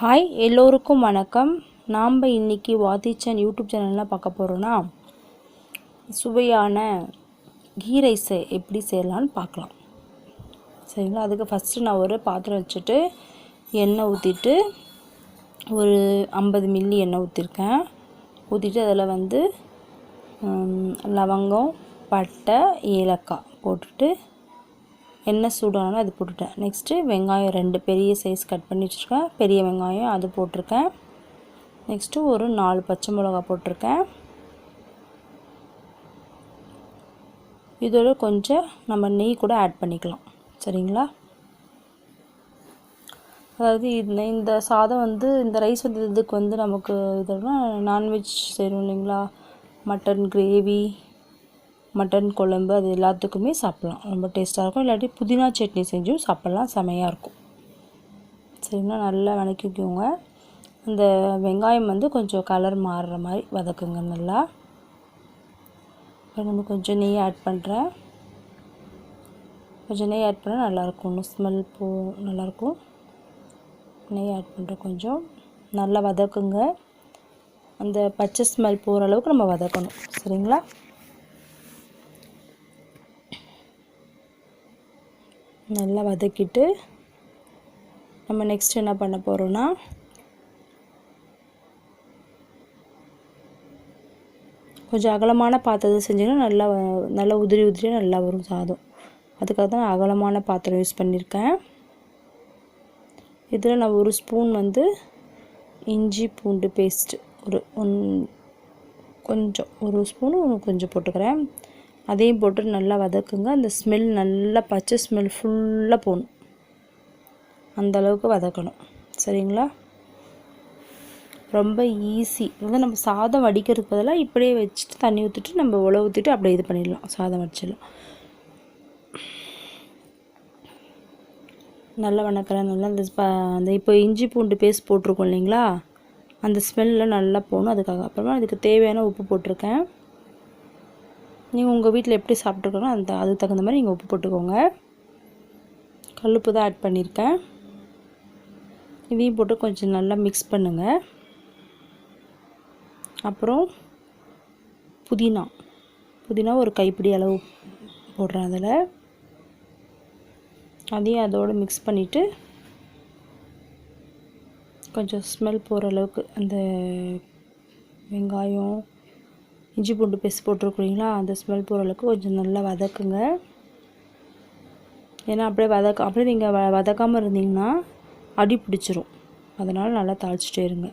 Hi எல்லோருக்கும் வணக்கம். நாம் இன்னைக்கு வாதிச்சன் யூடியூப் சேனலில் பார்க்க போகிறோன்னா சுவையான கீ ரைஸை எப்படி செய்யலான்னு பார்க்கலாம். சரிங்களா? அதுக்கு ஃபஸ்ட்டு நான் ஒரு பாத்திரம் வச்சுட்டு எண்ணெய் ஊற்றிட்டு ஒரு ஐம்பது மில்லி எண்ணெய் ஊற்றிருக்கேன் ஊற்றிட்டு அதில் வந்து லவங்கம் பட்டை ஏலக்காய் போட்டுட்டு எண்ணெய் சூடானாலும் அது போட்டுட்டேன். நெக்ஸ்ட்டு வெங்காயம் ரெண்டு பெரிய சைஸ் கட் பண்ணி வச்சுருக்கேன். பெரிய வெங்காயம் அது போட்டிருக்கேன். நெக்ஸ்ட்டு ஒரு நாலு பச்சை மிளகா போட்டிருக்கேன். இதோட கொஞ்சம் நம்ம நெய் கூட ஆட் பண்ணிக்கலாம். சரிங்களா? அதாவது இந்த இந்த சாதம் வந்து இந்த ரைஸ் வந்து இதுக்கு வந்து நமக்கு இதெல்லாம் நான்வெஜ் செய்யணும் இல்லைங்களா? மட்டன் கிரேவி மட்டன் குழம்பு அது எல்லாத்துக்குமே சாப்பிட்லாம். ரொம்ப டேஸ்ட்டாக இருக்கும். இல்லாட்டி புதினா சட்னி செஞ்சும் சாப்பிட்லாம். செமையாக இருக்கும். சரிங்களா? நல்லா வணக்கிக்கோங்க அந்த வெங்காயம் வந்து கொஞ்சம் கலர் மாறுற மாதிரி வதக்குங்க நல்லா. இப்போ நம்ம கொஞ்சம் நெய் ஆட் பண்ணுறேன் கொஞ்சம் நெய் ஆட் பண்ணால் நல்லாயிருக்கும் இன்னும் ஸ்மெல் போ நல்லாயிருக்கும் நெய் ஆட் பண்ணுறேன் கொஞ்சம். நல்லா வதக்குங்க. அந்த பச்சை ஸ்மெல் போகிற அளவுக்கு நம்ம வதக்கணும். சரிங்களா? நல்லா வதக்கிட்டு நம்ம நெக்ஸ்ட் என்ன பண்ண போகிறோன்னா கொஞ்சம் அகலமான பாத்திரத்தை செஞ்சிங்கன்னா நல்லா நல்லா உதிரி உதிரியாக நல்லா வரும் சாதம். அதுக்காக தான் நான் அகலமான பாத்திரம் யூஸ் பண்ணியிருக்கேன். இதில் நான் ஒரு ஸ்பூன் வந்து இஞ்சி பூண்டு பேஸ்ட்டு ஒரு ஒன் கொஞ்சம் ஒரு ஸ்பூனு கொஞ்சம் போட்டுக்கிறேன். அதையும் போட்டு நல்லா வதக்குங்க. அந்த ஸ்மெல் நல்லா பச்சை ஸ்மெல் ஃபுல்லாக போகணும். அந்த அளவுக்கு வதக்கணும். சரிங்களா? ரொம்ப ஈஸி வந்து நம்ம சாதம் வடிக்கிறதுக்கு பதிலாக இப்படியே வச்சுட்டு தண்ணி ஊற்றிட்டு நம்ம உழவு ஊற்றிட்டு அப்படியே இது பண்ணிடலாம். சாதம் வடிச்சிடலாம். நல்லா வணக்கிறேன். நல்லா அந்த அந்த இப்போ இஞ்சி பூண்டு பேஸ்ட் போட்டிருக்கோம் இல்லைங்களா? அந்த ஸ்மெல்லாம் நல்லா போகணும். அதுக்காக அப்புறமா அதுக்கு தேவையான உப்பு போட்டிருக்கேன். நீங்கள் உங்கள் வீட்டில் எப்படி சாப்பிட்ருக்கணும் அந்த அதுக்கு தகுந்த மாதிரி நீங்கள் உப்பு போட்டுக்கோங்க. கல்லுப்பு தான் ஆட் பண்ணியிருக்கேன். இதையும் போட்டு கொஞ்சம் நல்லா மிக்ஸ் பண்ணுங்கள் அப்புறம் புதினா. புதினா ஒரு கைப்பிடி அளவு போடுறேன் அதில். அதையும் அதோடு மிக்ஸ் பண்ணிவிட்டு கொஞ்சம் ஸ்மெல் போகிற அளவுக்கு அந்த வெங்காயம் இஞ்சி பூண்டு பேஸ்ட் போட்டிருக்குறீங்களா? அந்த ஸ்மெல் பொருளுக்கு கொஞ்சம் நல்லா வதக்குங்க. ஏன்னா அப்படியே வதக்க அப்படியே நீங்கள் வ வதக்காமல் இருந்தீங்கன்னா அடி பிடிச்சிரும். அதனால் நல்லா தாளிச்சிட்டே இருங்க.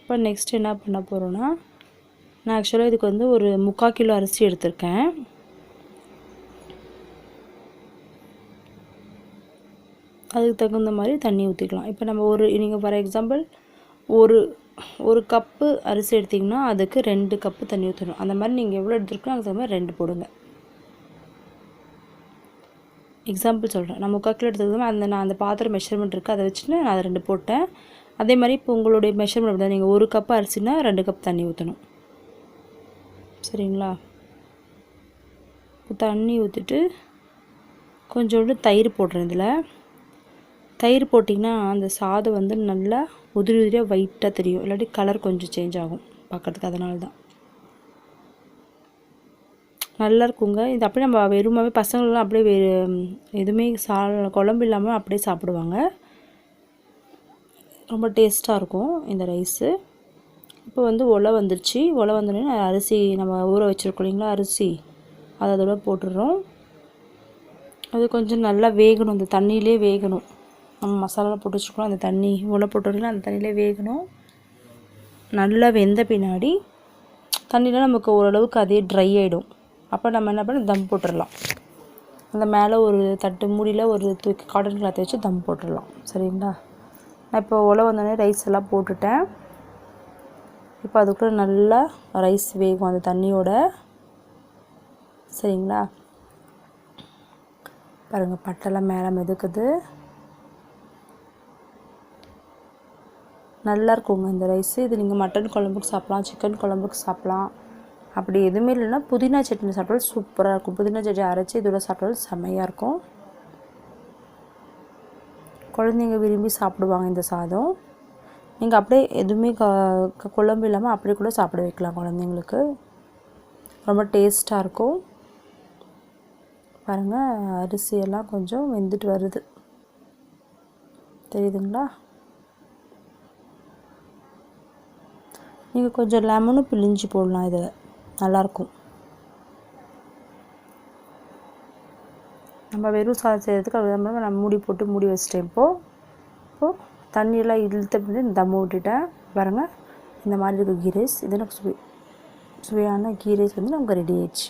இப்போ நெக்ஸ்ட் என்ன பண்ண போகிறோன்னா நான் ஆக்சுவலாக இதுக்கு வந்து ஒரு முக்கால் கிலோ அரிசி எடுத்திருக்கேன். அதுக்கு தகுந்த மாதிரி தண்ணி ஊற்றிக்கலாம் இப்போ நம்ம ஒரு நீங்கள் ஃபார் எக்ஸாம்பிள் ஒரு ஒரு கப்பு அரிசி எடுத்திங்கன்னா அதுக்கு ரெண்டு கப்பு தண்ணி ஊற்றணும் அந்த மாதிரி நீங்கள் எவ்வளோ எடுத்துருக்கோ அதுக்கு தகுந்த மாதிரி ரெண்டு போடுங்க. எக்ஸாம்பிள் சொல்கிறேன் நம்ம கக்கில் கிலோ எடுத்துக்கிட்டோம் அந்த நான் அந்த பாத்திரம் மெஷர்மெண்ட் இருக்குது அதை வச்சுட்டு நான் அதை ரெண்டு போட்டேன். அதே மாதிரி இப்போ உங்களுடைய மெஷர்மெண்ட் தான் நீங்கள் ஒரு கப் அரிசினா ரெண்டு கப் தண்ணி ஊற்றணும் சரிங்களா? இப்போ தண்ணி ஊற்றிட்டு கொஞ்சோண்டு தயிர் போடுறேன் இதில். தயிர் போட்டிங்கன்னா அந்த சாதம் வந்து நல்லா உதிரி உதிரியாக ஒயிட்டாக தெரியும். இல்லாட்டி கலர் கொஞ்சம் சேஞ்ச் ஆகும் பார்க்குறதுக்கு அதனால தான் நல்லா இருக்குங்க. இது அப்படியே நம்ம வெறுமாவே பசங்களெலாம் அப்படியே வே எதுவுமே சா குழம்பு இல்லாமல் அப்படியே சாப்பிடுவாங்க. ரொம்ப டேஸ்ட்டாக இருக்கும் இந்த ரைஸு இப்போ வந்து ஒலை வந்துருச்சு. ஒலை வந்தோடனே அரிசி நம்ம ஊற வச்சுருக்கோம் இல்லைங்களா அரிசி. அதை அதோட போட்டுடுறோம். அது கொஞ்சம் நல்லா வேகணும். அந்த தண்ணியிலே வேகணும். நம்ம மசாலாவில் போட்டு வச்சுருக்கோம் அந்த தண்ணி உள்ள போட்டோம்னா அந்த தண்ணியிலே வேகணும். நல்லா வெந்த பின்னாடி தண்ணியில் நமக்கு ஓரளவுக்கு அதே ட்ரை ஆகிடும் அப்போ நம்ம என்ன பண்ண தம் போட்டுடலாம் அந்த மேலே ஒரு தட்டு மூடியில் ஒரு தூக்கி காட்டன் கிளாத் வச்சு தம் போட்டுடலாம் சரிங்களா? நான் இப்போ உல வந்தோடனே ரைஸ் எல்லாம் போட்டுட்டேன். இப்போ அதுக்குள்ளே நல்லா ரைஸ் வேகும் அந்த தண்ணியோட. சரிங்களா? பாருங்கள் பட்டெல்லாம் மேலே மிதக்குது. நல்லா இருக்குங்க இந்த ரைஸு. இது நீங்கள் மட்டன் குழம்புக்கு சாப்பிட்லாம் சிக்கன் குழம்புக்கு சாப்பிட்லாம். அப்படி எதுவுமே இல்லைன்னா புதினா சட்னி சாப்பிட்டாலும் சூப்பராக இருக்கும். புதினா சட்னி அரைச்சி இதோட சாப்பிட்டாலும் செம்மையாக இருக்கும். குழந்தைங்க விரும்பி சாப்பிடுவாங்க இந்த சாதம். நீங்கள் அப்படியே எதுவுமே க க- குழம்பு இல்லாமல் அப்படியே கூட சாப்பிட வைக்கலாம் குழந்தைங்களுக்கு. ரொம்ப டேஸ்ட்டாக இருக்கும். பாருங்கள் அரிசியெல்லாம் கொஞ்சம் வெந்துட்டு வருது. தெரியுதுங்களா? நீங்கள் கொஞ்சம் லெமனும் பிழிஞ்சு போடலாம் இதில் நல்லாயிருக்கும். நம்ம வெறும் சாதம் செய்கிறதுக்கு அது மாதிரி நான் மூடி போட்டு மூடி வச்சிட்டேன் இப்போது இப்போது தண்ணியெல்லாம் இழுத்த பின்னாடி தம் விட்டுட்டேன். பாருங்கள் இந்த மாதிரி இருக்குது கீ ரைஸ். இது எனக்கு சுவை? சுவையான கீ ரைஸ் வந்து நமக்கு ரெடி ஆயிடுச்சு.